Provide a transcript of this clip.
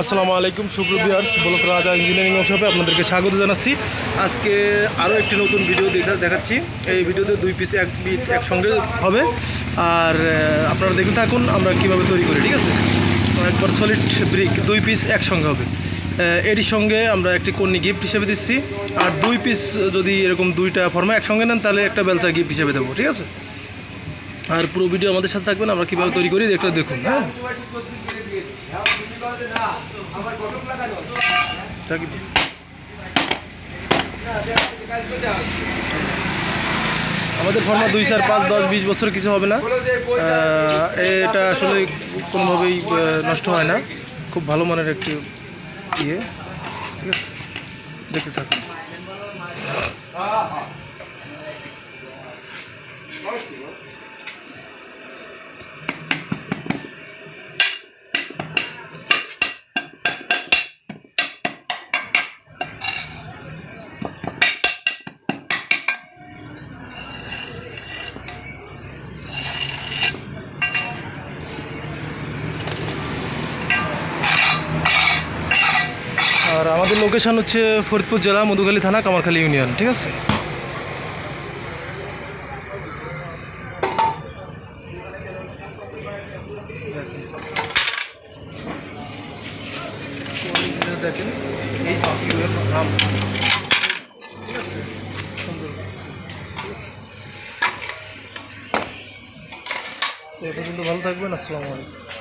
আসসালামু আলাইকুম সুপ্রভিয়ার্স ব্লক রাজা ইঞ্জিনিয়ারিং ওয়ার্কশপে আপনাদেরকে স্বাগত জানাচ্ছি। আজকে আরও একটি নতুন ভিডিও দেখা দেখাচ্ছি। এই ভিডিওতে দুই পিস এক বিট একসঙ্গে হবে। আর আপনারা দেখতে থাকুন, আমরা কীভাবে তৈরি করি, ঠিক আছে? একবার সলিড ব্রিক দুই পিস একসঙ্গে হবে। এটির সঙ্গে আমরা একটি কন্যি গিফট হিসেবে দিচ্ছি। আর দুই পিস যদি এরকম দুইটা ফর্মা একসঙ্গে নেন, তাহলে একটা বেলচা গিফট হিসেবে দেবো, ঠিক আছে? আর পুরো ভিডিও আমাদের সাথে থাকবেন, আমরা কীভাবে তৈরি করি একটা দেখুন হ্যাঁ। আমাদের ফর্মা দুই চার পাঁচ দশ বিশ বছর কিছু হবে না। এটা আসলে কোনোভাবেই নষ্ট হয় না। খুব ভালো মানের একটি ইয়ে। ঠিক আছে? দেখতে থাকুন। আর আমাদের লোকেশন হচ্ছে ফরিদপুর জেলা মধুখালী থানা, কামারখালী ইউনিয়ন, ঠিক আছে? ভালো থাকবেন, আসসালামু আলাইকুম।